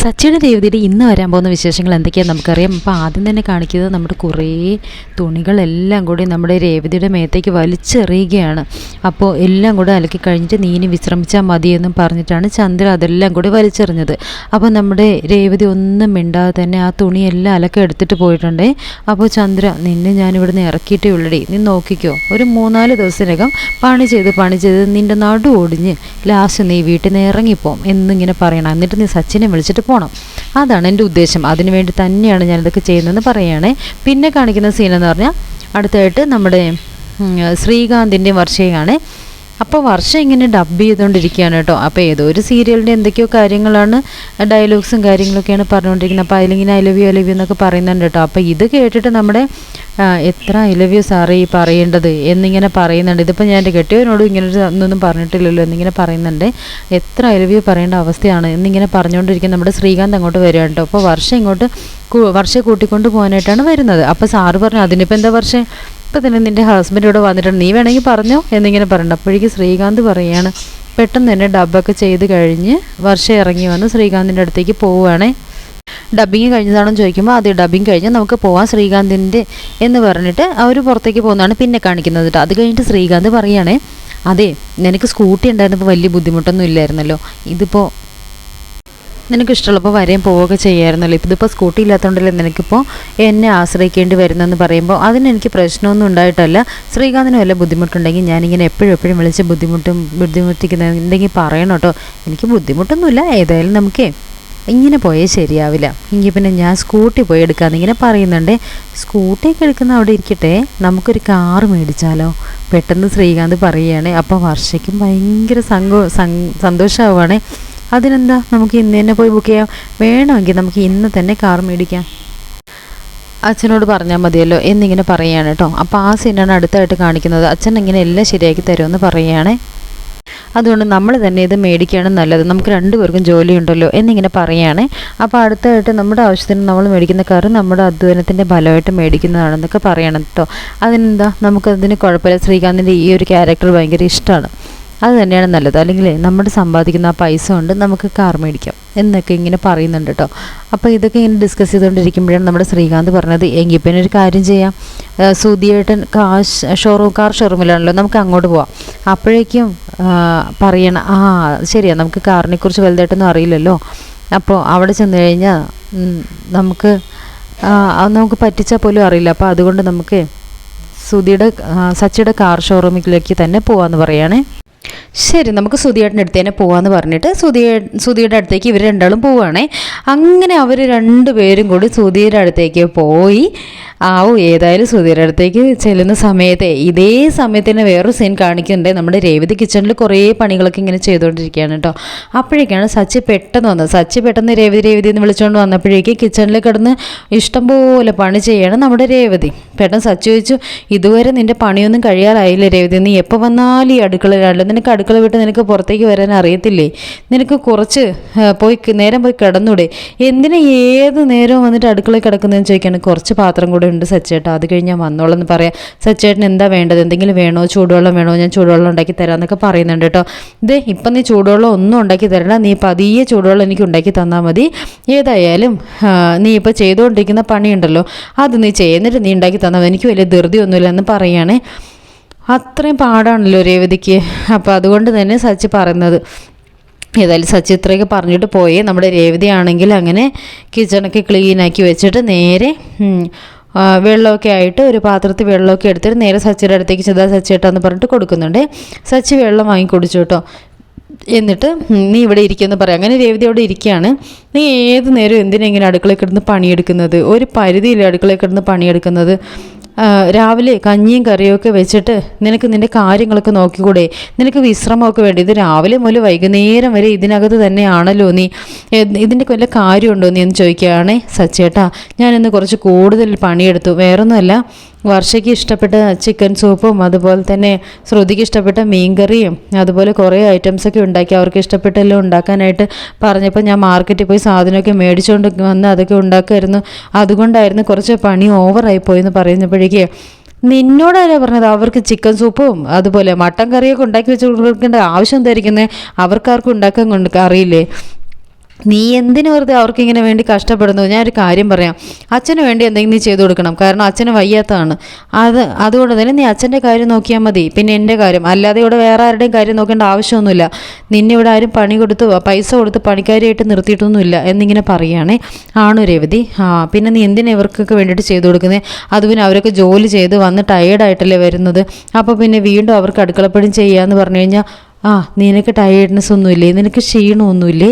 സച്ചിയുടെ ദേവതയുടെ ഇന്ന് വരാൻ പോകുന്ന വിശേഷങ്ങൾ എന്തൊക്കെയാണെന്ന് നമുക്കറിയാം. അപ്പോൾ ആദ്യം തന്നെ കാണിക്കുന്നത് നമ്മുടെ കുറേ തുണികളെല്ലാം കൂടി നമ്മുടെ രേവതിയുടെ മേത്തേക്ക് വലിച്ചെറിയുകയാണ്. അപ്പോൾ എല്ലാം കൂടെ അലക്കി കഴിഞ്ഞിട്ട് നീ ഇനി വിശ്രമിച്ചാൽ മതിയെന്നും പറഞ്ഞിട്ടാണ് ചന്ദ്ര അതെല്ലാം കൂടി വലിച്ചെറിഞ്ഞത്. അപ്പോൾ നമ്മുടെ രേവതി ഒന്നും മിണ്ടാതെ തന്നെ ആ തുണിയെല്ലാം അലക്കി എടുത്തിട്ട് പോയിട്ടുണ്ടേ. അപ്പോൾ ചന്ദ്ര നിന്നെ ഞാൻ ഇവിടുന്ന് ഇറക്കിയിട്ടേ ഉള്ളടി. നീ നോക്കിക്കോ. ഒരു മൂന്നാൽ ദിവസത്തിനകം പണി ചെയ്ത് പണി ചെയ്ത് നിന്റെ നടു ഒടിഞ്ഞ് ലാസ്റ്റ് നീ വീട്ടിൽ നിന്ന് ഇറങ്ങിപ്പോം എന്നിങ്ങനെ പറയണം. എന്നിട്ട് നീ സച്ചിനെ വിളിച്ചിട്ട് പോകണം അതാണ് എന്റെ ഉദ്ദേശം. അതിനുവേണ്ടി തന്നെയാണ് ഞാനിതൊക്കെ ചെയ്യുന്നതെന്ന് പറയുകയാണേ. പിന്നെ കാണിക്കുന്ന സീനെന്ന് പറഞ്ഞാൽ അടുത്തായിട്ട് നമ്മുടെ ശ്രീകാന്തിന്റെ വർഷയാണ് അപ്പോൾ വർഷം ഇങ്ങനെ ഡബ് ചെയ്തുകൊണ്ടിരിക്കുകയാണ് കേട്ടോ. അപ്പോൾ ഏതോ ഒരു സീരിയലിന്റെ എന്തൊക്കെയോ കാര്യങ്ങളാണ് ഡയലോഗ്സും കാര്യങ്ങളൊക്കെയാണ് പറഞ്ഞുകൊണ്ടിരിക്കുന്നത് അപ്പോൾ അതിലിങ്ങനെ I love you I love you എന്നൊക്കെ പറയുന്നുണ്ട് കേട്ടോ. അപ്പോൾ ഇത് കേട്ടിട്ട് നമ്മുടെ എത്ര ഐ ലവ് യു സാറേ ഈ പറയേണ്ടത് എന്നിങ്ങനെ പറയുന്നുണ്ട്. ഇതിപ്പോൾ ഞാൻ എന്റെ കെട്ടിയവനോടും ഇങ്ങനെ ഒന്നും പറഞ്ഞിട്ടില്ലല്ലോ എന്നിങ്ങനെ പറയുന്നുണ്ട്. എത്ര ഐ ലവ് യു പറയേണ്ട അവസ്ഥയാണ് എന്നിങ്ങനെ പറഞ്ഞുകൊണ്ടിരിക്കുന്ന നമ്മുടെ ശ്രീകാന്ത് അങ്ങോട്ട് വരികയാണ് കേട്ടോ. അപ്പോൾ വർഷം ഇങ്ങോട്ട് വർഷം കൂട്ടിക്കൊണ്ട് പോകാനായിട്ടാണ് വരുന്നത്. അപ്പോൾ സാറ് പറഞ്ഞു അതിനിപ്പോൾ എന്താ വർഷം? ഇപ്പം തന്നെ നിന്റെ ഹസ്ബൻഡ് ഇവിടെ വന്നിട്ടുണ്ട്. നീ വേണമെങ്കിൽ പറഞ്ഞോ? എന്നിങ്ങനെ പറയണ്ട അപ്പോഴേക്കും ശ്രീകാന്ത് പറയാണ് പെട്ടെന്ന് തന്നെ ഡബ്ബൊക്കെ ചെയ്ത് കഴിഞ്ഞ് വർഷം ഇറങ്ങി വന്ന് ശ്രീകാന്തിന്റെ അടുത്തേക്ക് പോവുകയാണേ. ഡബിങ് കഴിഞ്ഞതാണെന്ന് ചോദിക്കുമ്പോൾ അത് ഡബിങ് കഴിഞ്ഞ് നമുക്ക് പോവാം ശ്രീകാന്തിന്റെ എന്ന് പറഞ്ഞിട്ട് അവർ പുറത്തേക്ക് പോകുന്നതാണ് പിന്നെ കാണിക്കുന്നത് കേട്ടോ. അത് കഴിഞ്ഞിട്ട് ശ്രീകാന്ത് പറയുകയാണേ അതെ നിനക്ക് സ്കൂട്ടി ഉണ്ടായിരുന്നപ്പോൾ വലിയ ബുദ്ധിമുട്ടൊന്നും ഇല്ലായിരുന്നല്ലോ. ഇതിപ്പോൾ നിനക്ക് ഇഷ്ടമുള്ളപ്പോൾ വരെയും പോവുകയൊക്കെ ചെയ്യായിരുന്നല്ലോ. ഇതിപ്പോൾ സ്കൂട്ടി ഇല്ലാത്തതുകൊണ്ടല്ലേ നിനക്കിപ്പോൾ എന്നെ ആശ്രയിക്കേണ്ടി വരുന്നെന്ന് പറയുമ്പോൾ അതിനെനിക്ക് പ്രശ്നമൊന്നും ഉണ്ടായിട്ടല്ല. ശ്രീകാന്തിന് വല്ല ബുദ്ധിമുട്ടുണ്ടെങ്കിൽ ഞാനിങ്ങനെ എപ്പോഴും എപ്പോഴും വിളിച്ച് ബുദ്ധിമുട്ടും ബുദ്ധിമുട്ടിക്കുന്നുണ്ടെങ്കിൽ പറയണം കേട്ടോ. എനിക്ക് ബുദ്ധിമുട്ടൊന്നുമില്ല. ഏതായാലും നമുക്കേ ഇങ്ങനെ പോയേ ശരിയാവില്ല. എങ്കിൽ പിന്നെ ഞാൻ സ്കൂട്ടി പോയി എടുക്കാമെന്ന് ഇങ്ങനെ പറയുന്നുണ്ട്. സ്കൂട്ടിയൊക്കെ എടുക്കുന്ന അവിടെ ഇരിക്കട്ടെ. നമുക്കൊരു കാറ് മേടിച്ചാലോ? പെട്ടെന്ന് ശ്രീകാന്ത് പറയുകയാണ്. അപ്പോൾ വർഷയ്ക്കും ഭയങ്കര സങ്കോ സന്തോഷമാവുകയാണ് അതിനെന്താ? നമുക്ക് ഇന്ന് തന്നെ പോയി ബുക്ക് ചെയ്യാം. വേണമെങ്കിൽ നമുക്ക് ഇന്ന് തന്നെ കാർ മേടിക്കാം. അച്ഛനോട് പറഞ്ഞാൽ മതിയല്ലോ. എന്നിങ്ങനെ പറയുകയാണ് കേട്ടോ. അപ്പോൾ ആ സീനാണ് അടുത്തായിട്ട് കാണിക്കുന്നത്. അച്ഛൻ ഇങ്ങനെ എല്ലാം ശരിയാക്കി തരുമെന്ന് പറയുകയാണേ. അതുകൊണ്ട് നമ്മൾ തന്നെ ഇത് മേടിക്കുകയാണ് നല്ലത്. നമുക്ക് രണ്ടുപേർക്കും ജോലിയുണ്ടല്ലോ എന്നിങ്ങനെ പറയുകയാണ്. അപ്പോൾ അടുത്തായിട്ട് നമ്മുടെ ആവശ്യത്തിന് നമ്മൾ മേടിക്കുന്ന കാറ് നമ്മുടെ അധ്വാനത്തിന്റെ ഫലമായിട്ട് മേടിക്കുന്നതാണെന്നൊക്കെ പറയണം കേട്ടോ. അതിനെന്താ? നമുക്കതിന് കുഴപ്പമില്ല. ശ്രീകാന്തിന്റെ ഈ ഒരു ക്യാരക്ടർ ഭയങ്കര ഇഷ്ടമാണ്. അത് തന്നെയാണ് നല്ലത്. അല്ലെങ്കിൽ നമ്മൾ സമ്പാദിക്കുന്ന ആ പൈസ കൊണ്ട് നമുക്ക് കാർ മേടിക്കാം. എന്നൊക്കെ ഇങ്ങനെ പറയുന്നുണ്ട് കേട്ടോ അപ്പോൾ ഇതൊക്കെ ഇങ്ങനെ ഡിസ്കസ് ചെയ്തുകൊണ്ടിരിക്കുമ്പോഴാണ് നമ്മുടെ ശ്രീകാന്ത് പറഞ്ഞത് എങ്കിൽ പിന്നെ ഒരു കാര്യം ചെയ്യാം. സുധിയേട്ടൻ കാശ് ഷോറൂം കാർ ഷോറൂമിലാണല്ലോ നമുക്ക് അങ്ങോട്ട് പോവാം. അപ്പോഴേക്കും പറയണം ആ ശരിയാ നമുക്ക് കാറിനെ കുറിച്ച് വലുതായിട്ടൊന്നും അറിയില്ലല്ലോ. അപ്പോൾ അവിടെ ചെന്ന് കഴിഞ്ഞാൽ നമുക്ക് നമുക്ക് പറ്റിച്ചാൽ പോലും അറിയില്ല. അപ്പോൾ അതുകൊണ്ട് നമുക്ക് സുധിയുടെ സച്ചിയുടെ കാർ ഷോറൂമിലേക്ക് തന്നെ പോവാമെന്ന് പറയുകയാണേ ശരി നമുക്ക് സുധിയേട്ടന്റെ അടുത്ത് തന്നെ പോകാമെന്ന് പറഞ്ഞിട്ട് സുധിയേ സുധിയുടെ അടുത്തേക്ക് ഇവർ രണ്ടാളും പോവുകയാണേ അങ്ങനെ അവർ രണ്ടുപേരും കൂടി സുധിയുടെ അടുത്തേക്ക് പോയി. ആവും ഏതായാലും സുധിയുടെ അടുത്തേക്ക് ചെല്ലുന്ന സമയത്തെ ഇതേ സമയത്ത് തന്നെ വേറൊരു സീൻ കാണിക്കുന്നുണ്ട്. നമ്മുടെ രേവതി കിച്ചണിൽ കുറേ പണികളൊക്കെ ഇങ്ങനെ ചെയ്തുകൊണ്ടിരിക്കുകയാണ് കേട്ടോ. അപ്പോഴേക്കാണ് സച്ചി പെട്ടെന്ന് വന്നത്. സച്ചി പെട്ടെന്ന് രേവതി രേവതി എന്ന് വിളിച്ചുകൊണ്ട് വന്നപ്പോഴേക്ക് കിച്ചണിൽ കിടന്ന് ഇഷ്ടംപോലെ പണി ചെയ്യണം നമ്മുടെ രേവതി. പെട്ടെന്ന് സച്ചി ചോദിച്ചു ഇതുവരെ നിന്റെ പണിയൊന്നും കഴിയാറായില്ല രേവതി? നീ എപ്പോൾ വന്നാലും ഈ അടുക്കളയിലാണല്ലോ നിനക്ക് അടുക്കള വിട്ട് നിനക്ക് പുറത്തേക്ക് വരാൻ അറിയത്തില്ലേ? നിനക്ക് കുറച്ച് പോയി നേരം പോയി കിടന്നൂടെ? എന്തിനാ ഏത് നേരവും വന്നിട്ട് അടുക്കളയിൽ കിടക്കുന്നതെന്ന് ചോദിക്കാണ്. കുറച്ച് പാത്രം കൂടെ ഉണ്ട് സച്ചേട്ടാ. അത് കഴിഞ്ഞാൽ വന്നോളാം എന്ന് പറയാം. സച്ചേട്ടൻ എന്താ വേണ്ടത്? എന്തെങ്കിലും വേണോ? ചൂടുവെള്ളം വേണോ? ഞാൻ ചൂടുവെള്ളം ഉണ്ടാക്കി തരാം എന്നൊക്കെ പറയുന്നുണ്ട് കേട്ടോ. ഇതേ ഇപ്പം നീ ചൂടുവെള്ളം ഒന്നും ഉണ്ടാക്കി തരണ്ട. നീ പതിയെ ചൂടുവെള്ളം എനിക്ക് ഉണ്ടാക്കി തന്നാൽ മതി. ഏതായാലും നീ ഇപ്പോൾ ചെയ്തുകൊണ്ടിരിക്കുന്ന പണിയുണ്ടല്ലോ. അത് നീ ചെയ്യുന്നിട്ട് നീ ഉണ്ടാക്കി തന്നാൽ എനിക്ക് വലിയ ധൃതിയൊന്നുമില്ല എന്ന് പറയുകയാണേ. അത്രയും പാടാണല്ലോ രേവതിക്ക്. അപ്പോൾ അതുകൊണ്ട് തന്നെ സച്ചി പറയുന്നത് ഏതായാലും സച്ചി ഇത്രയൊക്കെ പറഞ്ഞിട്ട് പോയി. നമ്മുടെ രേവതി ആണെങ്കിൽ അങ്ങനെ കിച്ചണൊക്കെ ക്ലീനാക്കി വെച്ചിട്ട് നേരെ വെള്ളമൊക്കെ ആയിട്ട് ഒരു പാത്രത്തിൽ വെള്ളമൊക്കെ എടുത്തിട്ട് നേരെ സച്ചിയുടെ അടുത്തേക്ക് ചെന്താ സച്ചിയേട്ടാന്ന് പറഞ്ഞിട്ട് കൊടുക്കുന്നുണ്ട്. സച്ചി വെള്ളം വാങ്ങി കുടിച്ചു കേട്ടോ. എന്നിട്ട് നീ ഇവിടെ ഇരിക്കുമെന്ന് പറയാം. അങ്ങനെ രേവതി അവിടെ ഇരിക്കുകയാണ്. നീ ഏത് നേരം എന്തിനാ ഇങ്ങനെ അടുക്കളയിൽ കിടന്ന് പണിയെടുക്കുന്നത്? ഒരു പരിധിയില്ല അടുക്കളയിൽ കിടന്ന് പണിയെടുക്കുന്നത്. രാവിലെ കഞ്ഞിയും കറിയും ഒക്കെ വെച്ചിട്ട് നിനക്ക് നിന്റെ കാര്യങ്ങളൊക്കെ നോക്കിക്കൂടെ? നിനക്ക് വിശ്രമമൊക്കെ വേണ്ടി? ഇത് രാവിലെ മുതൽ വൈകുന്നേരം വരെ ഇതിനകത്ത് തന്നെയാണല്ലോ നീ. ഇതിന്റെ വല്ല കാര്യമുണ്ടോ നീ എന്ന് ചോദിക്കുകയാണേ സച്ചേട്ടാ. ഞാനിന്ന് കുറച്ച് കൂടുതൽ പണിയെടുത്തു. വേറൊന്നുമല്ല വർഷയ്ക്ക് ഇഷ്ടപ്പെട്ട ചിക്കൻ സൂപ്പും അതുപോലെ തന്നെ ശ്രുതിക്ക് ഇഷ്ടപ്പെട്ട മീൻകറിയും അതുപോലെ കുറേ ഐറ്റംസൊക്കെ ഉണ്ടാക്കി അവർക്ക് ഇഷ്ടപ്പെട്ടെല്ലാം ഉണ്ടാക്കാനായിട്ട് പറഞ്ഞപ്പോൾ ഞാൻ മാർക്കറ്റിൽ പോയി സാധനമൊക്കെ മേടിച്ചുകൊണ്ട് വന്ന് അതൊക്കെ ഉണ്ടാക്കുമായിരുന്നു. അതുകൊണ്ടായിരുന്നു കുറച്ച് പണി ഓവറായി പോയെന്ന് പറയുന്നപ്പോഴേക്ക് നിന്നോടല്ലേ പറഞ്ഞത്? അവർക്ക് ചിക്കൻ സൂപ്പും അതുപോലെ മട്ടൻ കറിയൊക്കെ ഉണ്ടാക്കി വെച്ച് കൊടുക്കേണ്ട ആവശ്യം എന്തായിരിക്കുന്നത് അവർക്കാർക്കും ഉണ്ടാക്കാൻ കൊണ്ട് അറിയില്ലേ? നീ എന്തിനു വെറുതെ അവർക്ക് ഇങ്ങനെ വേണ്ടി കഷ്ടപ്പെടുന്നു? ഒരു കാര്യം പറയാം. അച്ഛന് വേണ്ടി എന്തെങ്കിലും നീ ചെയ്തു കൊടുക്കണം. കാരണം അച്ഛന് വയ്യാത്തതാണ്. അത് അതുകൊണ്ട് തന്നെ നീ അച്ഛന്റെ കാര്യം നോക്കിയാൽ മതി. പിന്നെ എന്റെ കാര്യം. അല്ലാതെ ഇവിടെ വേറെ ആരുടെയും കാര്യം നോക്കേണ്ട ആവശ്യമൊന്നുമില്ല. നിന്നെ ഇവിടെ ആരും പണി കൊടുത്ത് പൈസ കൊടുത്ത് പണിക്കാരിയായിട്ട് നിർത്തിയിട്ടൊന്നുമില്ല എന്നിങ്ങനെ പറയുകയാണേ. ആണോ രേവതി. ആ പിന്നെ നീ എന്തിനാ ഇവർക്കൊക്കെ വേണ്ടിയിട്ട് ചെയ്തു കൊടുക്കുന്നത് അത് പിന്നെ അവരൊക്കെ ജോലി ചെയ്ത് വന്ന് ടയേർഡായിട്ടല്ലേ വരുന്നത്? അപ്പോൾ പിന്നെ വീണ്ടും അവർക്ക് അടുക്കളപ്പണി ചെയ്യാമെന്ന് പറഞ്ഞു കഴിഞ്ഞാൽ ആ നിനക്ക് ടയേർഡ്നെസ് ഒന്നുമില്ലേ? നിനക്ക് ക്ഷീണമൊന്നുമില്ലേ?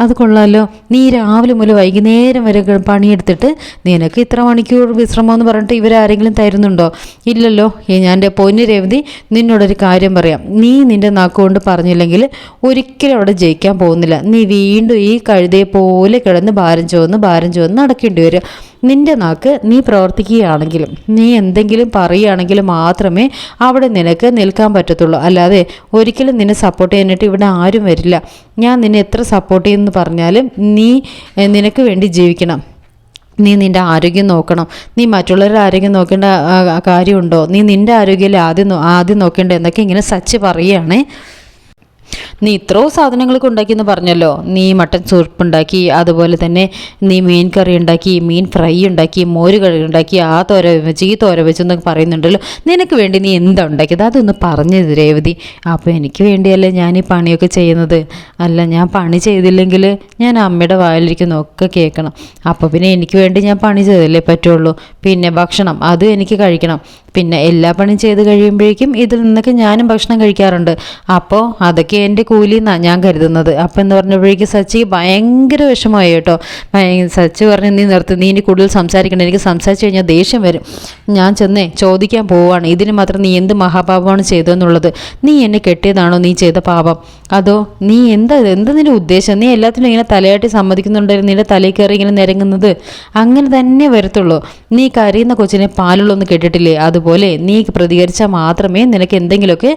അത് കൊള്ളാമല്ലോ നീ രാവിലെ മുതൽ വൈകുന്നേരം വരെ പണിയെടുത്തിട്ട് നിനക്ക് ഇത്ര മണിക്കൂർ വിശ്രമം എന്ന് പറഞ്ഞിട്ട് ഇവരാരെങ്കിലും തരുന്നുണ്ടോ? ഇല്ലല്ലോ. ഞാൻ എന്റെ പൊന്നു രവതി നിന്നോടൊരു കാര്യം പറയാം. നീ നിന്റെ നാക്കുകൊണ്ട് പറഞ്ഞില്ലെങ്കിൽ ഒരിക്കലും അവിടെ ജയിക്കാൻ പോകുന്നില്ല. നീ വീണ്ടും ഈ കഴുതയെ പോലെ കിടന്ന് ഭാരം ചുവന്ന് ഭാരം ചുവന്ന് നടക്കേണ്ടി വരും. നിന്റെ നാക്ക് നീ പ്രവർത്തിക്കുകയാണെങ്കിലും നീ എന്തെങ്കിലും പറയുകയാണെങ്കിലും മാത്രമേ അവിടെ നിനക്ക് നിൽക്കാൻ പറ്റത്തുള്ളൂ. അല്ലാതെ ഒരിക്കലും നിന്നെ സപ്പോർട്ട് ചെയ്യാനായിട്ട് ഇവിടെ ആരും വരില്ല. ഞാൻ നിന്നെ എത്ര സപ്പോർട്ട് ചെയ്യുമെന്ന് പറഞ്ഞാലും നീ നിനക്ക് വേണ്ടി ജീവിക്കണം. നീ നിന്റെ ആരോഗ്യം നോക്കണം. നീ മറ്റുള്ളവരുടെ ആരോഗ്യം നോക്കേണ്ട കാര്യമുണ്ടോ? നീ നിന്റെ ആരോഗ്യമല്ലേ ആദ്യം ആദ്യം നോക്കേണ്ടത്? എന്നൊക്കെ ഇങ്ങനെ സച്ച് പറയുകയാണേ. നീ ഇത്രയോ സാധനങ്ങളൊക്കെ ഉണ്ടാക്കിയെന്ന് പറഞ്ഞല്ലോ. നീ മട്ടൻ സൂപ്പ് ഉണ്ടാക്കി അതുപോലെ തന്നെ നീ മീൻ കറി ഉണ്ടാക്കി മീൻ ഫ്രൈ ഉണ്ടാക്കി മോര് കറി ഉണ്ടാക്കി ആ തോര വെച്ച് ഈ തോര വെച്ച് എന്നൊക്കെ പറയുന്നുണ്ടല്ലോ. നിനക്ക് വേണ്ടി നീ എന്താ ഉണ്ടാക്കിയത്? അതൊന്ന് പറഞ്ഞത് രേവതി. അപ്പോൾ എനിക്ക് വേണ്ടിയല്ലേ ഞാൻ ഈ പണിയൊക്കെ ചെയ്യുന്നത്? അല്ല ഞാൻ പണി ചെയ്തില്ലെങ്കിൽ ഞാൻ അമ്മയുടെ വായിലിരിക്കുന്നൊക്കെ കേൾക്കണം. അപ്പോൾ പിന്നെ എനിക്ക് വേണ്ടി ഞാൻ പണി ചെയ്തല്ലേ പറ്റുള്ളൂ. പിന്നെ ഭക്ഷണം അത് എനിക്ക് കഴിക്കണം. പിന്നെ എല്ലാ പണിയും ചെയ്ത് കഴിയുമ്പോഴേക്കും ഇതിൽ നിന്നൊക്കെ ഞാനും ഭക്ഷണം കഴിക്കാറുണ്ട്. അപ്പോൾ അതൊക്കെ എന്റെ കൂലി എന്നാണ് ഞാൻ കരുതുന്നത്. അപ്പം എന്ന് പറഞ്ഞപ്പോഴേക്കും സച്ചിക്ക് ഭയങ്കര വിഷമമായി കേട്ടോ. സച്ചി പറഞ്ഞു നീ നിർത്തി നീ ഇനി കൂടുതൽ സംസാരിക്കണം എനിക്ക് സംസാരിച്ചു കഴിഞ്ഞാൽ ദേഷ്യം വരും. ഞാൻ ചെന്നേ ചോദിക്കാൻ പോവാണ് ഇതിന് മാത്രം നീ എന്ത് മഹാപാപമാണ് ചെയ്തതെന്നുള്ളത്? നീ എന്നെ കെട്ടിയതാണോ നീ ചെയ്ത പാപം? അതോ നീ എന്താ എന്ത് നിന്റെ ഉദ്ദേശം? നീ എല്ലാത്തിനും ഇങ്ങനെ തലയാട്ടി സമ്മതിക്കുന്നുണ്ടായിരുന്നു നിന്റെ തലയിൽ കയറി ഇങ്ങനെ നിരങ്ങുന്നത്? അങ്ങനെ തന്നെ വരത്തുള്ളൂ. നീ കരയുന്ന കൊച്ചിനെ പാലുള്ളൊന്നും കേട്ടിട്ടില്ലേ? അതുപോലെ നീ പ്രതികരിച്ചാൽ മാത്രമേ നിനക്ക് എന്തെങ്കിലുമൊക്കെ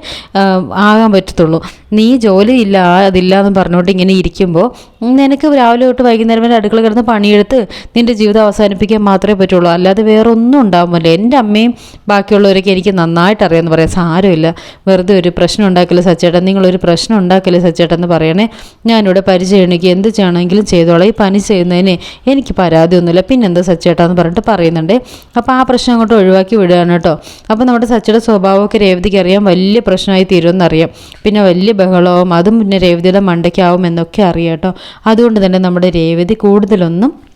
ആകാൻ പറ്റത്തുള്ളൂ. നീ ജോലി ഇല്ല അതില്ല എന്ന് പറഞ്ഞുകൊണ്ട് ഇങ്ങനെ ഇരിക്കുമ്പോൾ നിനക്ക് രാവിലെ തൊട്ട് വൈകുന്നേരം വരെ അടുക്കള കിടന്ന് പണിയെടുത്ത് നിന്റെ ജീവിതം അവസാനിപ്പിക്കാൻ മാത്രമേ പറ്റുള്ളൂ. അല്ലാതെ വേറെ ഒന്നും ഉണ്ടാകുമല്ലോ എന്റെ അമ്മയും ബാക്കിയുള്ളവരൊക്കെ എനിക്ക് നന്നായിട്ട് അറിയാമെന്ന് പറയാം. സാരമില്ല. വെറുതെ ഒരു പ്രശ്നം ഉണ്ടാക്കില്ല സച്ചേട്ടൻ. നിങ്ങളൊരു പ്രശ്നം ഉണ്ടാക്കില്ല സച്ചേട്ടൻ എന്ന് പറയണേ. ഞാനിവിടെ പരിചയം എനിക്ക് എന്ത് ചെയ്യണമെങ്കിലും ചെയ്തോളാം. ഈ പനി ചെയ്യുന്നതിന് എനിക്ക് പരാതിയൊന്നുമില്ല. പിന്നെന്താ സച്ചേട്ടാ എന്ന് പറഞ്ഞിട്ട് പറയുന്നുണ്ട്. അപ്പോൾ ആ പ്രശ്നം അങ്ങോട്ട് ഒഴിവാക്കി വിടുകയാണ് കേട്ടോ. അപ്പോൾ നമ്മുടെ സച്ചയുടെ സ്വഭാവമൊക്കെ രേവതിക്ക് അറിയാം. വലിയ പ്രശ്നമായി തീരുമെന്നറിയാം പിന്നെ വലിയ ബഹളവും അതും പിന്നെ രേവതിയുടെ മണ്ടയ്ക്കാവും എന്നൊക്കെ അറിയാം കേട്ടോ. അതുകൊണ്ട് തന്നെ നമ്മുടെ രേവതി കൂടുതലൊന്നും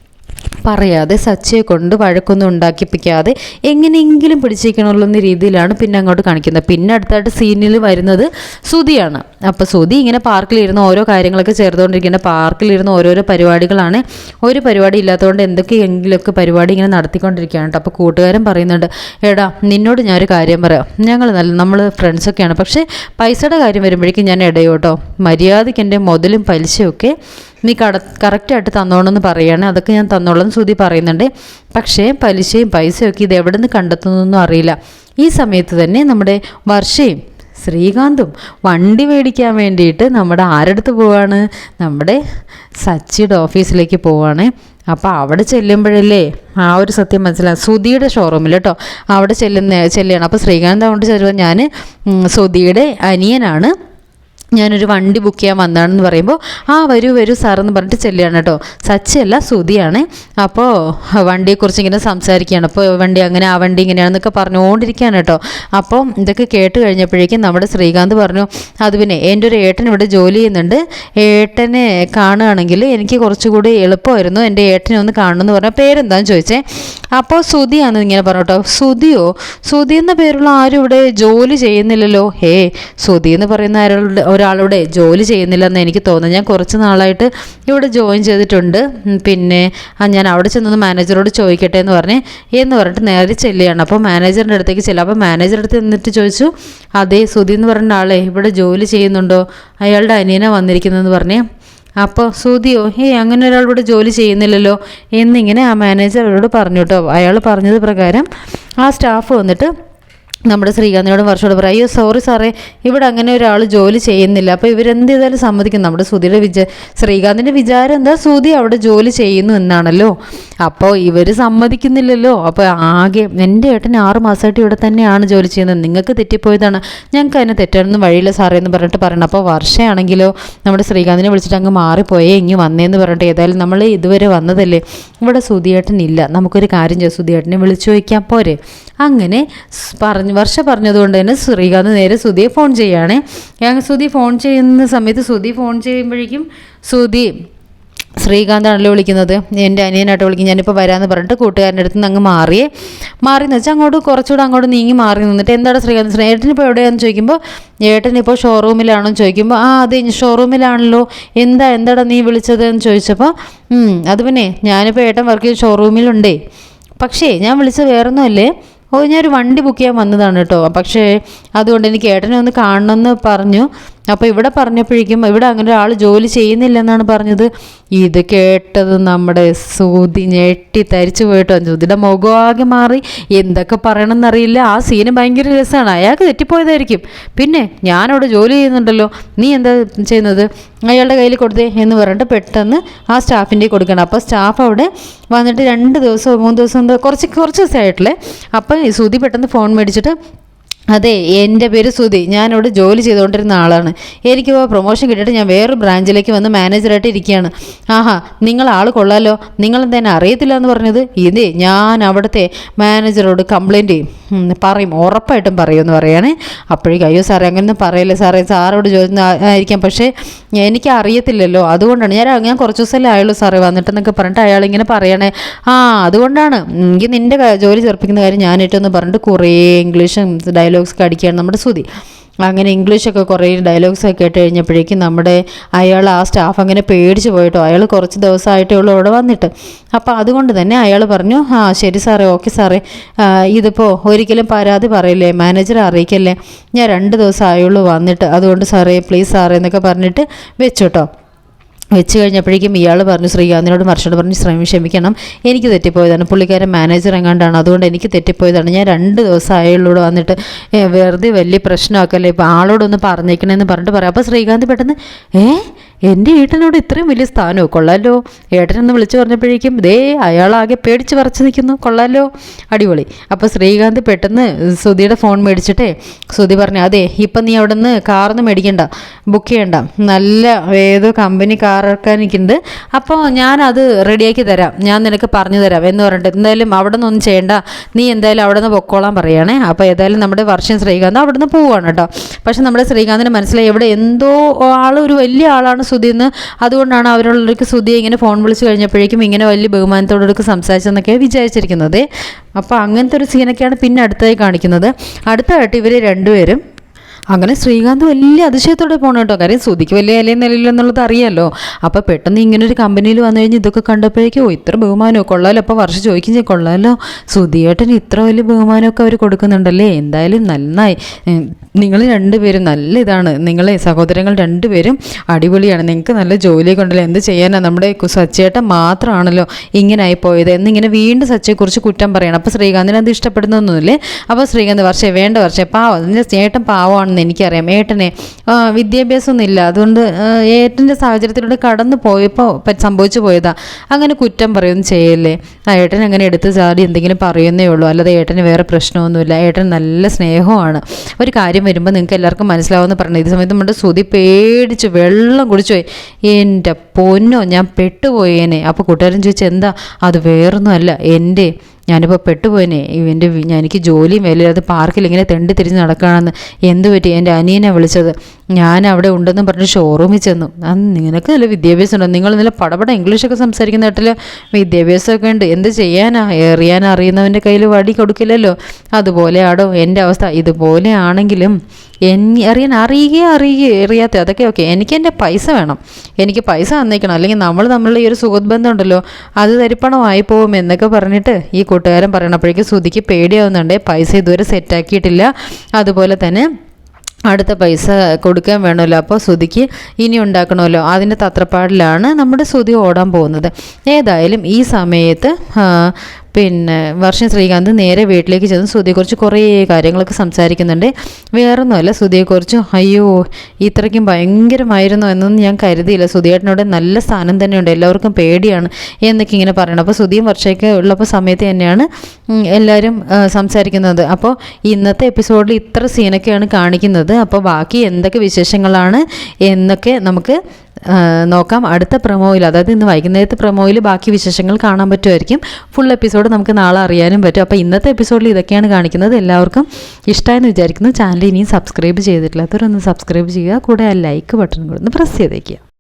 പറയാതെ സച്ചയെ കൊണ്ട് വഴക്കൊന്നും ഉണ്ടാക്കിപ്പിക്കാതെ എങ്ങനെയെങ്കിലും പിടിച്ചിരിക്കണമല്ലോ എന്ന രീതിയിലാണ് പിന്നെ അങ്ങോട്ട് കാണിക്കുന്നത്. പിന്നെ അടുത്തായിട്ട് സീനിൽ വരുന്നത് സുതിയാണ് അപ്പോൾ സുതി ഇങ്ങനെ പാർക്കിലിരുന്ന് ഓരോ കാര്യങ്ങളൊക്കെ ചേർത്തുകൊണ്ടിരിക്കുന്ന പാർക്കിലിരുന്ന് ഓരോരോ പരിപാടികളാണ്. ഒരു പരിപാടി ഇല്ലാത്തതുകൊണ്ട് എന്തൊക്കെയെങ്കിലുമൊക്കെ പരിപാടി ഇങ്ങനെ നടത്തിക്കൊണ്ടിരിക്കുകയാണ് കേട്ടോ. അപ്പോൾ കൂട്ടുകാരൻ പറയുന്നുണ്ട് എടാ നിന്നോട് ഞാനൊരു കാര്യം പറയാം. ഞങ്ങൾ നല്ല നമ്മൾ ഫ്രണ്ട്സൊക്കെയാണ് പക്ഷേ പൈസയുടെ കാര്യം വരുമ്പോഴേക്കും ഞാൻ ഇടയോട്ടോ മര്യാദയ്ക്ക് എന്റെ മുതലും പലിശയൊക്കെ നീ കട കറക്റ്റായിട്ട് തന്നോണമെന്ന് പറയുകയാണ് അതൊക്കെ ഞാൻ തന്നോളാം എന്ന് ശ്രുതി പറയുന്നുണ്ട്. പക്ഷേ പലിശയും പൈസയൊക്കെ ഇത് എവിടെ നിന്ന് കണ്ടെത്തുന്നൊന്നും അറിയില്ല. ഈ സമയത്ത് തന്നെ നമ്മുടെ വർഷയും ശ്രീകാന്തും വണ്ടി മേടിക്കാൻ വേണ്ടിയിട്ട് നമ്മുടെ ആരടുത്ത് പോവാണ്? നമ്മുടെ സച്ചിയുടെ ഓഫീസിലേക്ക് പോവാണ്. അപ്പോൾ അവിടെ ചെല്ലുമ്പോഴല്ലേ ആ ഒരു സത്യം മനസ്സിലാകും സുധിയുടെ ഷോറൂമിൽ കേട്ടോ അവിടെ ചെല്ലുന്ന ചെല്ലുകയാണ്. അപ്പോൾ ശ്രീകാന്ത് അവിടെ ചെല്ലുമ്പോൾ ഞാൻ സുധിയുടെ അനിയനാണ്. ഞാനൊരു വണ്ടി ബുക്ക് ചെയ്യാൻ വന്നതാണെന്ന് പറയുമ്പോൾ ആ വരൂ വരൂ സാറെന്ന് പറഞ്ഞിട്ട് ചെല്ലുകയാണ് കേട്ടോ. സച്ചയല്ല സുതിയാണ് അപ്പോൾ വണ്ടിയെക്കുറിച്ച് ഇങ്ങനെ സംസാരിക്കുകയാണ്. അപ്പോൾ വണ്ടി അങ്ങനെ ആ വണ്ടി ഇങ്ങനെയാണെന്നൊക്കെ പറഞ്ഞുകൊണ്ടിരിക്കുകയാണ് കേട്ടോ. അപ്പോൾ ഇതൊക്കെ കേട്ട് കഴിഞ്ഞപ്പോഴേക്കും നമ്മുടെ ശ്രീകാന്ത് പറഞ്ഞു അത് പിന്നെ എന്റെ ഒരു ഏട്ടൻ ഇവിടെ ജോലി ചെയ്യുന്നുണ്ട്. ഏട്ടനെ കാണുകയാണെങ്കിൽ എനിക്ക് കുറച്ചുകൂടി എളുപ്പമായിരുന്നു എന്റെ ഏട്ടനെ ഒന്ന് കാണണമെന്ന് പറഞ്ഞാൽ പേരെന്താന്ന് ചോദിച്ചേ. അപ്പോൾ സുതിയാണെന്ന് ഇങ്ങനെ പറഞ്ഞു കേട്ടോ. സുതിയോ സുതി എന്ന പേരുള്ള ആരും ഇവിടെ ജോലി ചെയ്യുന്നില്ലല്ലോ. ഹേ സുതി എന്ന് പറയുന്ന ആരുടെ ഒരാളുടെ ജോലി ചെയ്യുന്നില്ലെന്ന് എനിക്ക് തോന്നുന്നു. ഞാൻ കുറച്ച് നാളായിട്ട് ഇവിടെ ജോയിൻ ചെയ്തിട്ടുണ്ട്. പിന്നെ ഞാൻ അവിടെ ചെന്നൊന്ന് മാനേജറോട് ചോദിക്കട്ടെ എന്ന് പറഞ്ഞ് എന്ന് പറഞ്ഞിട്ട് നേരെ ചെല്ലുകയാണ്. അപ്പോൾ മാനേജറിന്റെ അടുത്തേക്ക് ചെല്ലുക. അപ്പോൾ മാനേജറുടെ അടുത്ത് നിന്നിട്ട് ചോദിച്ചു അതേ സുധി എന്ന് പറഞ്ഞ ആളെ ഇവിടെ ജോലി ചെയ്യുന്നുണ്ടോ? അയാളുടെ അനിയനെ വന്നിരിക്കുന്നതെന്ന് പറഞ്ഞ്. അപ്പോൾ സുതിയോ ഏയ് അങ്ങനെ ഒരാൾ ഇവിടെ ജോലി ചെയ്യുന്നില്ലല്ലോ? എന്നിങ്ങനെ ആ മാനേജർ അവരോട് പറഞ്ഞു കേട്ടോ. അയാൾ പറഞ്ഞത് പ്രകാരം ആ സ്റ്റാഫ് വന്നിട്ട് നമ്മുടെ ശ്രീകാന്തിനോടും വർഷോട് പറയും അയ്യോ സോറി സാറേ ഇവിടെ അങ്ങനെ ഒരാൾ ജോലി ചെയ്യുന്നില്ല. അപ്പോൾ ഇവരെന്ത് ചെയ്താലും സമ്മതിക്കും. നമ്മുടെ സുധിയുടെ വിചാ ശ്രീകാന്തിന്റെ വിചാരം എന്താ? സുധി അവിടെ ജോലി ചെയ്യുന്നു എന്നാണല്ലോ. അപ്പോൾ ഇവർ സമ്മതിക്കുന്നില്ലല്ലോ. അപ്പോൾ ആകെ എന്റെ ഏട്ടൻ ആറ് മാസമായിട്ട് ഇവിടെ തന്നെയാണ് ജോലി ചെയ്യുന്നത്. നിങ്ങൾക്ക് തെറ്റിപ്പോയതാണ്. ഞങ്ങൾക്ക് അതിനെ തെറ്റാണെന്ന് വഴിയില്ല സാറേ എന്ന് പറഞ്ഞിട്ട് പറയണം. അപ്പോൾ വർഷയാണെങ്കിലോ നമ്മുടെ ശ്രീകാന്തിനെ വിളിച്ചിട്ട് അങ്ങ് മാറിപ്പോയേ ഇങ്ങ് വന്നേന്ന് പറഞ്ഞിട്ട് ഏതായാലും നമ്മൾ ഇതുവരെ വന്നതല്ലേ. ഇവിടെ സുധിയേട്ടൻ ഇല്ല. നമുക്കൊരു കാര്യം ചെയ്യാം. സുധിയേട്ടനെ വിളിച്ചു ചോദിക്കാം. പോരെ. അങ്ങനെ പറഞ്ഞു വർഷ പറഞ്ഞതുകൊണ്ട് തന്നെ ശ്രീകാന്ത് നേരെ സുധിയെ ഫോൺ ചെയ്യുകയാണ് ഞാൻ സുധി ഫോൺ ചെയ്യുന്ന സമയത്ത് സുധി ഫോൺ ചെയ്യുമ്പോഴേക്കും സുധി ശ്രീകാന്താണല്ലോ വിളിക്കുന്നത്. എന്റെ അനിയനായിട്ട് വിളിക്കും ഞാനിപ്പോൾ വരാമെന്ന് പറഞ്ഞിട്ട് കൂട്ടുകാരന്റെ അടുത്ത് നിന്ന് അങ്ങ് മാറിയേ മാറി. എന്ന് വെച്ചാൽ അങ്ങോട്ട് കുറച്ചുകൂടെ അങ്ങോട്ട് നീങ്ങി മാറി നിന്നിട്ട് എന്താണ് ശ്രീകാന്ത് ശ്രീ ഏട്ടനിപ്പോൾ എവിടെയാണെന്ന് ചോദിക്കുമ്പോൾ ഏട്ടൻ ഇപ്പോൾ ഷോറൂമിലാണോ ചോദിക്കുമ്പോൾ ആ അതെ ഷോറൂമിലാണല്ലോ എന്താ എന്താടാ നീ വിളിച്ചത് എന്ന് ചോദിച്ചപ്പോൾ "ഉം, അത് പിന്നെ ഞാനിപ്പോൾ ഏട്ടൻ വർക്ക് ചെയ്ത് ഷോറൂമിലുണ്ടേ പക്ഷേ ഞാൻ വിളിച്ചത് വേറൊന്നുമല്ലേ? ഓ ഞാനൊരു വണ്ടി ബുക്ക് ചെയ്യാൻ വന്നതാണ് കേട്ടോ. പക്ഷേ അതുകൊണ്ട് എനിക്ക് ഏട്ടനെ ഒന്ന് കാണണമെന്ന് പറഞ്ഞു. അപ്പോൾ ഇവിടെ പറഞ്ഞപ്പോഴേക്കും ഇവിടെ അങ്ങനെ ഒരാൾ ജോലി ചെയ്യുന്നില്ലെന്നാണ് പറഞ്ഞത്. ഇത് കേട്ടത് നമ്മുടെ സൂതി ഞെട്ടി തരിച്ചു പോയിട്ടോ. സൂതിയുടെ മുഖമാകെ മാറി. എന്തൊക്കെ പറയണമെന്നറിയില്ല. ആ സീന് ഭയങ്കര രസമാണ് അയാൾക്ക് തെറ്റിപ്പോയതായിരിക്കും. പിന്നെ ഞാനവിടെ ജോലി ചെയ്യുന്നുണ്ടല്ലോ. നീ എന്താ ചെയ്യുന്നത്? അയാളുടെ കയ്യിൽ കൊടുത്തേ എന്ന് പറഞ്ഞിട്ട് പെട്ടെന്ന് ആ സ്റ്റാഫിന്റെ കൊടുക്കണം. അപ്പോൾ സ്റ്റാഫ് അവിടെ വന്നിട്ട് രണ്ട് ദിവസം മൂന്ന് ദിവസം കുറച്ച് കുറച്ച് ദിവസമായിട്ടില്ലേ? അപ്പം സുതി പെട്ടെന്ന് ഫോൺ മേടിച്ചിട്ട് അതെ എന്റെ പേര് സുധി. ഞാനിവിടെ ജോലി ചെയ്തുകൊണ്ടിരുന്ന ആളാണ്. എനിക്കിപ്പോൾ പ്രൊമോഷൻ കിട്ടിയിട്ട് ഞാൻ വേറൊരു ബ്രാഞ്ചിലേക്ക് വന്ന് മാനേജറായിട്ട് ഇരിക്കുകയാണ്. ആഹാ നിങ്ങൾ ആൾ കൊള്ളാലോ? നിങ്ങളെന്താ അറിയത്തില്ല എന്ന് പറഞ്ഞത്? ഇതേ ഞാൻ അവിടുത്തെ മാനേജറോട് കംപ്ലയിന്റ് ചെയ്യും. പറയും. ഉറപ്പായിട്ടും പറയുമെന്ന് പറയുകയാണെ. അപ്പോഴേക്കും അയ്യോ സാറേ അങ്ങനെയൊന്നും പറയല്ലേ സാറേ. സാറോട് ചോദിക്കുന്ന ആയിരിക്കാം. പക്ഷേ എനിക്ക് അറിയത്തില്ലല്ലോ. അതുകൊണ്ടാണ് ഞാൻ ഞാൻ കുറച്ച് ദിവസമല്ലേ ആയുള്ളൂ സാറേ വന്നിട്ടെന്നൊക്കെ പറഞ്ഞിട്ട് അയാൾ ഇങ്ങനെ പറയണേ. ആ അതുകൊണ്ടാണ്. എനിക്ക് നിന്റെ ജോലി ചെറുപ്പിക്കുന്ന കാര്യം ഞാനിട്ടെന്ന് പറഞ്ഞിട്ട് കുറേ ഇംഗ്ലീഷും ഡയലോഗ്സ് ഒക്കെ അടിക്കുകയാണ് നമ്മുടെ സുതി അങ്ങനെ ഇംഗ്ലീഷൊക്കെ കുറേ ഡയലോഗ്സ് ഒക്കെ കേട്ട് കഴിഞ്ഞപ്പോഴേക്കും നമ്മുടെ അയാൾ ആ സ്റ്റാഫ് അങ്ങനെ പേടിച്ച് പോയിട്ടോ. അയാൾ കുറച്ച് ദിവസമായിട്ടേ ഉള്ളൂ അവിടെ വന്നിട്ട്. അപ്പോൾ അതുകൊണ്ട് തന്നെ അയാൾ പറഞ്ഞു ആ ശരി സാറേ ഓക്കെ സാറേ. ഇതിപ്പോൾ ഒരിക്കലും പരാതി പറയില്ലേ? മാനേജറെ അറിയിക്കല്ലേ? ഞാൻ രണ്ട് ദിവസം ആയുള്ളൂ വന്നിട്ട്. അതുകൊണ്ട് സാറേ പ്ലീസ് സാറേ എന്നൊക്കെ പറഞ്ഞിട്ട് വെച്ചു കേട്ടോ. വെച്ച് കഴിഞ്ഞപ്പോഴേക്കും ഇയാൾ പറഞ്ഞു ശ്രീകാന്തിനോട് മർഷോട് പറഞ്ഞു ശ്രമി ക്ഷമിക്കണം. എനിക്ക് തെറ്റിപ്പോയതാണ്. പുള്ളിക്കാരൻ മാനേജർ എങ്ങാണ്ടാണ്. അതുകൊണ്ട് എനിക്ക് തെറ്റിപ്പോയതാണ്. ഞാൻ രണ്ട് ദിവസം അയാളോട് വന്നിട്ട്. വെറുതെ വലിയ പ്രശ്നമാക്കല്ലേ? ഇപ്പോൾ ആളോടൊന്ന് പറഞ്ഞേക്കണേന്ന് പറഞ്ഞിട്ട് പറയാം. അപ്പോൾ ശ്രീകാന്ത് പെട്ടെന്ന് ഏ? എന്റെ ഏട്ടനോട് ഇത്രയും വലിയ സ്ഥാനമോ? കൊള്ളാലോ. ഏട്ടനെന്ന് വിളിച്ചു പറഞ്ഞപ്പോഴേക്കും ദേ അയാളാകെ പേടിച്ച് പറിച്ച് നിൽക്കുന്നു കൊള്ളാലോ. അടിപൊളി. അപ്പോൾ ശ്രീകാന്ത് പെട്ടെന്ന് സുധിയുടെ ഫോൺ മേടിച്ചിട്ടേ സുധി പറഞ്ഞു അതെ ഇപ്പം നീ അവിടെ നിന്ന് കാറൊന്നും മേടിക്കണ്ട. ബുക്ക് ചെയ്യണ്ട. നല്ല ഏതോ കമ്പനി കാർ ഇറക്കാനിക്കുന്നുണ്ട് അപ്പോൾ ഞാനത് റെഡിയാക്കി തരാം. ഞാൻ നിനക്ക് പറഞ്ഞു തരാം. എന്ന് പറഞ്ഞിട്ട് എന്തായാലും അവിടെ നിന്നൊന്നും ചെയ്യണ്ട. നീ എന്തായാലും അവിടെ നിന്ന് പൊക്കോളാൻ പറയുകയാണേ അപ്പോൾ ഏതായാലും നമ്മുടെ വർഷം ശ്രീകാന്ത് അവിടെ നിന്ന് പോവുകയാണ് കേട്ടോ. പക്ഷെ നമ്മുടെ ശ്രീകാന്തിന് മനസ്സിലായി എവിടെ എന്തോ ആൾ ഒരു വലിയ ആളാണ് സുധി എന്ന് അതുകൊണ്ടാണ് അവരുള്ളവർക്ക് സുധി ഇങ്ങനെ ഫോൺ വിളിച്ച് കഴിഞ്ഞപ്പോഴേക്കും ഇങ്ങനെ വലിയ ബഹുമാനത്തോടൊക്കെ സംസാരിച്ചെന്നൊക്കെ വിചാരിച്ചിരിക്കുന്നത്. അപ്പോൾ അങ്ങനത്തെ ഒരു സീനൊക്കെയാണ് പിന്നെ അടുത്തായി കാണിക്കുന്നത്. അടുത്തായിട്ട് ഇവർ രണ്ടുപേരും അങ്ങനെ ശ്രീകാന്ത് വലിയ അതിശയത്തോടെ പോകണം കേട്ടോ. കാര്യം സുധിക്ക് വലിയ ഇലയും നിലയില്ലെന്നുള്ളത് അറിയാമല്ലോ അപ്പോൾ പെട്ടെന്ന് ഇങ്ങനെ ഒരു കമ്പനിയിൽ വന്നു കഴിഞ്ഞ് ഇതൊക്കെ കണ്ടപ്പോഴേക്കും ഓ ഇത്ര ബഹുമാനമോ? കൊള്ളാമല്ലോ അപ്പോൾ വർഷം ചോദിക്കും കൊള്ളാമല്ലോ സുധിയേട്ടന് ഇത്ര വലിയ ബഹുമാനമൊക്കെ അവർ കൊടുക്കുന്നുണ്ടല്ലേ? എന്തായാലും നന്നായി. നിങ്ങൾ രണ്ടുപേരും നല്ല ഇതാണ്. നിങ്ങൾ സഹോദരങ്ങൾ രണ്ടുപേരും അടിപൊളിയാണ്. നിങ്ങൾക്ക് നല്ല ജോലിയൊക്കെ ഉണ്ടല്ലോ. എന്ത് ചെയ്യാനാണ് നമ്മുടെ സച്ചേട്ടൻ മാത്രമാണല്ലോ ഇങ്ങനെ ആയിപ്പോയത് എന്നിങ്ങനെ വീണ്ടും സച്ചയെക്കുറിച്ച് കുറ്റം പറയണം. അപ്പോൾ ശ്രീകാന്തിന് അത് ഇഷ്ടപ്പെടുന്നൊന്നുമില്ലേ? അപ്പോൾ ശ്രീകാന്ത് വർഷേ വേണ്ട വർഷേ പാവം. അതിന്റെ ചേട്ടൻ പാവമാണെന്ന് എനിക്കറിയാം. ഏട്ടനെ വിദ്യാഭ്യാസമൊന്നും ഇല്ല അതുകൊണ്ട് ഏട്ടന്റെ സാഹചര്യത്തിലൂടെ കടന്നു പോയപ്പോൾ സംഭവിച്ചു പോയതാ. അങ്ങനെ കുറ്റം പറയുകയൊന്നും ചെയ്യല്ലേ? ആ ഏട്ടൻ അങ്ങനെ എടുത്ത് ചാടി എന്തെങ്കിലും പറയുന്നേ ഉള്ളൂ. അല്ലാതെ ഏട്ടന് വേറെ പ്രശ്നമൊന്നുമില്ല. ഏട്ടൻ നല്ല സ്നേഹമാണ്. ഒരു കാര്യം വരുമ്പോൾ നിങ്ങൾക്ക് എല്ലാവർക്കും മനസ്സിലാവുമെന്ന് പറഞ്ഞു. ഇത് സമയത്ത് നമ്മുടെ സുതി പേടിച്ച് വെള്ളം കുടിച്ചു പോയി. എന്റെ പൊന്നോ ഞാൻ പെട്ടുപോയേനെ. അപ്പോൾ കൂട്ടുകാരൻ ചോദിച്ചു എന്താ? അത് വേറൊന്നുമല്ല. എന്റെ ഞാനിപ്പോൾ പെട്ടുപോയനെ. എന്റെ എനിക്ക് ജോലിയും വേലയില്ലാതെ പാർക്കിൽ ഇങ്ങനെ തെണ്ടി തിരിഞ്ഞ് നടക്കുകയാണെന്ന് എന്ത് പറ്റി? എന്റെ അനിയനെ വിളിച്ചത്. ഞാൻ അവിടെ ഉണ്ടെന്ന് പറഞ്ഞ് ഷോറൂമിൽ ചെന്നു. നിനക്ക് നല്ല വിദ്യാഭ്യാസം ഉണ്ടോ നിങ്ങൾ നല്ല പടപട ഇംഗ്ലീഷൊക്കെ സംസാരിക്കുന്ന നാട്ടിൽ വിദ്യാഭ്യാസമൊക്കെ ഉണ്ട്. എന്ത് ചെയ്യാനാ? എറിയാൻ അറിയുന്നവന്റെ കയ്യിൽ വടി കൊടുക്കില്ലല്ലോ. അതുപോലെ ആടോ എന്റെ അവസ്ഥ. ഇതുപോലെ ആണെങ്കിലും എൻ അറിയാൻ അറിയുകയോ അറിയുകയോ അറിയാത്ത അതൊക്കെ ഓക്കെ എനിക്ക് എന്റെ പൈസ വേണം. എനിക്ക് പൈസ തന്നേക്കണം. അല്ലെങ്കിൽ നമ്മൾ തമ്മിലുള്ള ഈ ഒരു സുഹൃത്ബന്ധം ഉണ്ടല്ലോ അത് തരിപ്പണമായി പോകും എന്നൊക്കെ പറഞ്ഞിട്ട് ഈ കൂട്ടുകാരൻ പറയണപ്പോഴേക്കും ശ്രുതിക്ക് പേടിയാവുന്നുണ്ട്. പൈസ ഇതുവരെ സെറ്റാക്കിയിട്ടില്ല അതുപോലെ തന്നെ അടുത്ത പൈസ കൊടുക്കാൻ വേണമല്ലോ. അപ്പോൾ ശ്രുതിക്ക് ഇനി ഉണ്ടാക്കണമല്ലോ. അതിന്റെ തത്രപ്പാടിലാണ് നമ്മുടെ ശ്രുതി ഓടാൻ പോകുന്നത്. ഏതായാലും ഈ സമയത്ത് പിന്നെ വർഷം ശ്രീകാന്ത് നേരെ വീട്ടിലേക്ക് ചെന്ന് സുധിയെക്കുറിച്ച് കുറേ കാര്യങ്ങളൊക്കെ സംസാരിക്കുന്നുണ്ട്. വേറൊന്നുമല്ല സുധിയെക്കുറിച്ച് അയ്യോ ഇത്രയ്ക്കും ഭയങ്കരമായിരുന്നു എന്നൊന്നും ഞാൻ കരുതിയില്ല. സുധിയേട്ടനോട് നല്ല സ്ഥാനം തന്നെയുണ്ട് എല്ലാവർക്കും പേടിയാണ് എന്നൊക്കെ ഇങ്ങനെ പറയണം. അപ്പോൾ സുധിയും വർഷയൊക്കെ ഉള്ളപ്പോൾ സമയത്ത് തന്നെയാണ് എല്ലാവരും സംസാരിക്കുന്നത്. അപ്പോൾ ഇന്നത്തെ എപ്പിസോഡിൽ ഇത്ര സീനൊക്കെയാണ് കാണിക്കുന്നത്. അപ്പോൾ ബാക്കി എന്തൊക്കെ വിശേഷങ്ങളാണ് എന്നൊക്കെ നമുക്ക് നോക്കാം. അടുത്ത പ്രമോയിൽ അതായത് ഇന്ന് വൈകുന്നേരത്തെ പ്രമോയിൽ ബാക്കി വിശേഷങ്ങൾ കാണാൻ പറ്റുമായിരിക്കും. ഫുൾ എപ്പിസോഡ് നമുക്ക് നാളെ അറിയാനും പറ്റും. അപ്പോൾ ഇന്നത്തെ എപ്പിസോഡിൽ ഇതൊക്കെയാണ് കാണിക്കുന്നത്. എല്ലാവർക്കും ഇഷ്ടമായെന്ന് വിചാരിക്കുന്നു. ചാനൽ ഇനിയും സബ്സ്ക്രൈബ് ചെയ്തിട്ടില്ലാത്തവരൊന്ന് സബ്സ്ക്രൈബ് ചെയ്യുക. കൂടെ ആ ലൈക്ക് ബട്ടൺ കൂടെ ഒന്ന് പ്രസ് ചെയ്തേക്കുക.